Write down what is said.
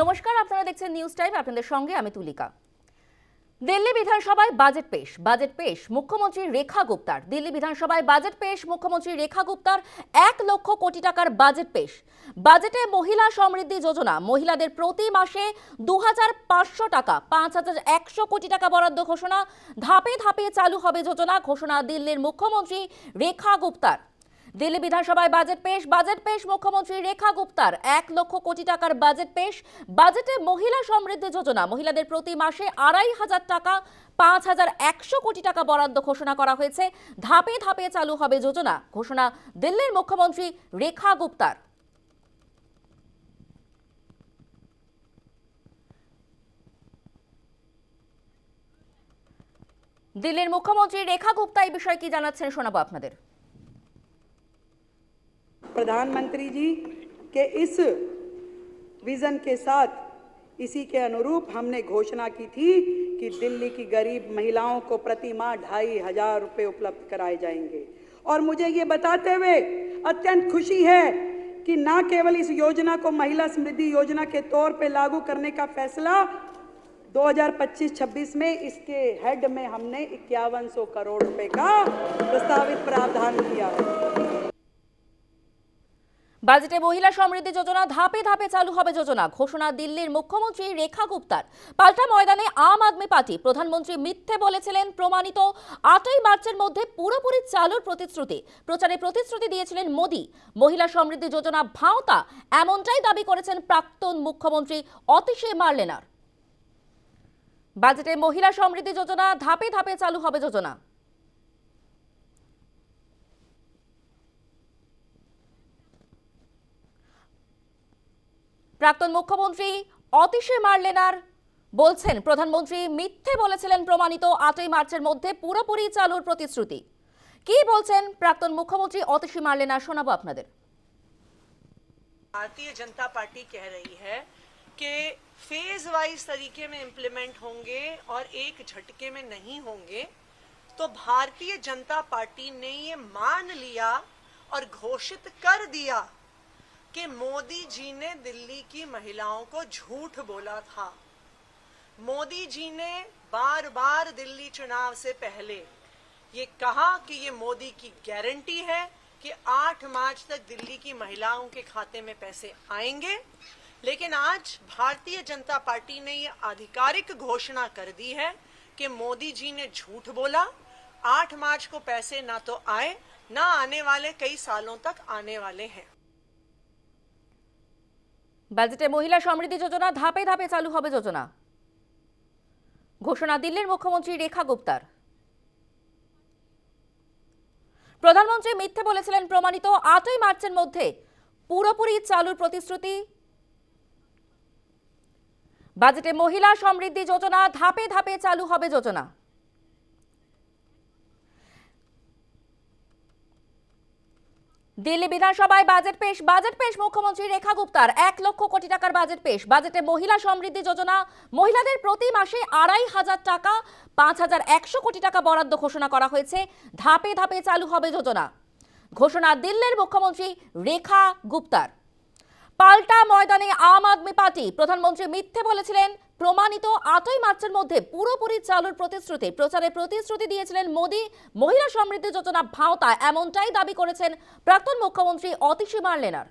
নমস্কার, আপনারা দেখছেন নিউজ টাইম আপনাদের সঙ্গে আমি তুলিকা। দিল্লি বিধানসভায় বাজেট পেশ বাজেট পেশ মুখ্যমন্ত্রী রেখা গুপ্তার। দিল্লি বিধানসভায় বাজেট পেশ মুখ্যমন্ত্রী রেখা গুপ্তার এক লক্ষ কোটি টাকার বাজেট পেশ। বাজেটে মহিলা সমৃদ্ধি যোজনা, মহিলাদের প্রতি মাসে দু হাজার পাঁচশো টাকা পাঁচ হাজার একশো কোটি টাকা বরাদ্দ ঘোষণা, ধাপে ধাপে চালু হবে যোজনা, ঘোষণা দিল্লির মুখ্যমন্ত্রী রেখা গুপ্তার। দিল্লি বিধানসভায় বাজেট পেশ বাজেট পেশ মুখ্যমন্ত্রী রেখা গুপ্তার। এক লক্ষ কোটি টাকার বাজেট পেশ, বাজেটে মহিলা সমৃদ্ধি যোজনা। মহিলাদের প্রতি মাসে আড়াই হাজার টাকা, পাঁচ হাজার একশো কোটি টাকা বরাদ্দ ঘোষণা করা হয়েছে। ধাপে ধাপে চালু হবে যোজনা। ঘোষণা দিল্লির মুখ্যমন্ত্রী রেখা গুপ্তার। দিল্লির মুখ্যমন্ত্রী রেখা গুপ্তা এই বিষয়ে কি জানাচ্ছেন শোনাবো আপনাদের। प्रधानमंत्री जी के इस विजन के साथ इसी के अनुरूप हमने घोषणा की थी कि दिल्ली की गरीब महिलाओं को प्रति माह ढाई हज़ार रुपये उपलब्ध कराए जाएँगे। और मुझे ये बताते हुए अत्यंत खुशी है कि न केवल इस योजना को महिला समृद्धि योजना के तौर पे लागू करने का फैसला 2025-26 में इसके हेड में हमने इक्यावन करोड़ रुपए का प्रस्तावित प्रावधान किया। है বাজেটে মহিলা সমৃদ্ধি যোজনা ধাপে ধাপে চালু হবে যোজনা, ঘোষণা দিল্লির মুখ্যমন্ত্রী রেখা গুপ্তার। পাল্টা ময়দানে আম আদমি পার্টি, প্রধানমন্ত্রী মিথ্যে বলেছিলেন প্রমাণিত। আটই মার্চের মধ্যে পুরোপুরি চালুর প্রতিশ্রুতি, প্রচারে প্রতিশ্রুতি দিয়েছিলেন মোদী। মহিলা সমৃদ্ধি যোজনা ভাঁওতা, এমনটাই দাবি করেছেন প্রাক্তন মুখ্যমন্ত্রী অতিশে মার্লেনার। বাজেটে মহিলা সমৃদ্ধি যোজনা ধাপে ধাপে চালু হবে যোজনা। প্রাক্তন মুখ্যমন্ত্রী অতিশে মার্লেনার বলছেন প্রধানমন্ত্রী মিথ্যে বলেছিলেন প্রমাণিত আটই মার্চের মধ্যে পুরোপুরি চালুর প্রতিশ্রুতি কি বলছেন প্রাক্তন মুখ্যমন্ত্রী অতিশী মার্লেনার শোনাবো আপনাদের भारतीय जनता पार्टी कह रही है कि फेज वाइज तरीके में इम्प्लीमेंट होंगे और एक झटके में नहीं होंगे तो भारतीय जनता पार्टी ने ये मान लिया और घोषित कर दिया कि मोदी जी ने दिल्ली की महिलाओं को झूठ बोला था। मोदी जी ने बार बार दिल्ली चुनाव से पहले ये कहा कि ये मोदी की गारंटी है कि 8 मार्च तक दिल्ली की महिलाओं के खाते में पैसे आएँगे। लेकिन आज भारतीय जनता पार्टी ने ये आधिकारिक घोषणा कर दी है कि मोदी जी ने झूठ बोला। 8 मार्च को पैसे ना तो आए, ना आने वाले कई सालों तक आने वाले हैं। বাজেটে মহিলা সমৃদ্ধি যোজনা ধাপে ধাপে চালু হবে যোজনা। ঘোষণা দিল্লির মুখ্যমন্ত্রী রেখা গুপ্তার। প্রধানমন্ত্রী মিথ্যে বলেছিলেন প্রমাণিত আটই মার্চের মধ্যে পুরোপুরি চালুর প্রতিশ্রুতি। বাজেটে মহিলা সমৃদ্ধি যোজনা ধাপে ধাপে চালু হবে যোজনা। দিল্লি বিধানসভায় বাজেট পেশ বাজেট পেশ মুখ্যমন্ত্রী রেখা গুপ্তার। এক লক্ষ কোটি টাকার বাজেট পেশ। বাজেটে মহিলা সমৃদ্ধি যোজনা। মহিলাদের প্রতি মাসে আড়াই হাজার টাকা, পাঁচ হাজার একশো কোটি টাকা বরাদ্দ ঘোষণা করা হয়েছে। ধাপে ধাপে চালু হবে যোজনা। ঘোষণা দিল্লির মুখ্যমন্ত্রী রেখা গুপ্তার। পাল্টা ময়দানে আম আদমি পার্টি। প্রধানমন্ত্রী মিথ্যে বলেছিলেন, প্রমাণিত আটই মার্চের মধ্যে পুরোপুরি চালুর প্রতিশ্রুতি, প্রচারে প্রতিশ্রুতি দিয়েছিলেন মোদি। মহিলা সমৃদ্ধি যোজনা ভাওতা এমনটাই দাবি করেছেন প্রাক্তন মুখ্যমন্ত্রী অতিশী মার্লেনার।